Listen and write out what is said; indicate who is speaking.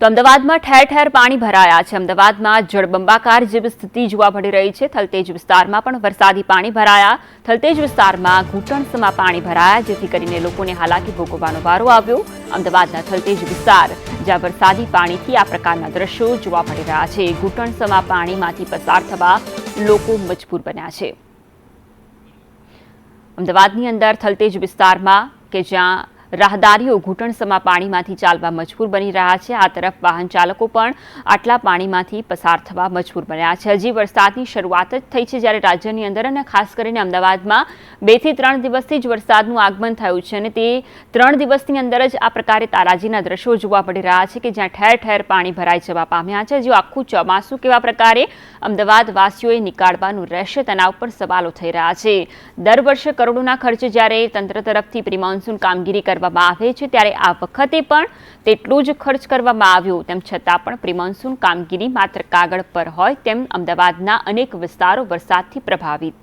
Speaker 1: તો અમદાવાદમાં ઠેર ઠેર પાણી ભરાયા છે. અમદાવાદમાં જળબંબાકાર જેવી સ્થિતિ જોવા મળી રહી છે. થલતેજ વિસ્તારમાં પણ વરસાદી પાણી ભરાયા. થલતેજ વિસ્તારમાં ઘૂંટણસમાં પાણી ભરાયા, જેથી કરીને લોકોને હાલાકી ભોગવવાનો વારો આવ્યો. અમદાવાદના થલતેજ વિસ્તાર, જ્યાં વરસાદી પાણીથી આ પ્રકારના દ્રશ્યો જોવા મળી રહ્યા છે. ઘૂંટણસમાં પાણીમાંથી પસાર થવા લોકો મજબૂર બન્યા છે. અમદાવાદની અંદર થલતેજ વિસ્તારમાં કે જ્યાં રાહદારીઓ ઘૂંટણસમા પાણીમાંથી ચાલવા મજબૂર બની રહ્યા છે. આ તરફ વાહન ચાલકો પણ આટલા પાણીમાંથી પસાર થવા મજબૂર બન્યા છે. હજી વરસાદની શરૂઆત જ થઈ છે જ્યારે રાજ્યની અંદર અને ખાસ કરીને અમદાવાદમાં બેથી ત્રણ દિવસથી જ વરસાદનું આગમન થયું છે અને તે ત્રણ દિવસની અંદર જ આ પ્રકારે તારાજીના દ્રશ્યો જોવા મળી રહ્યા છે કે જ્યાં ઠેર ઠેર પાણી ભરાઈ જવા પામ્યા છે. જો આખું ચોમાસું કેવા પ્રકારે અમદાવાદ વાસીઓએ નીકાળવાનું રહેશે તેના ઉપર સવાલો થઈ રહ્યા છે. દર વર્ષે કરોડોના ખર્ચે જ્યારે તંત્ર તરફથી પ્રિમોન્સૂન કામગીરી કામગીરી કરવામાં આવે છે ત્યારે આ વખતે પણ તેટલું જ ખર્ચ કરવામાં આવ્યું. તેમ છતાં પણ પ્રિમોન્સૂન કામગીરી માત્ર કાગળ પર હોય તેમ અમદાવાદના અનેક વિસ્તારો વરસાદથી પ્રભાવિત.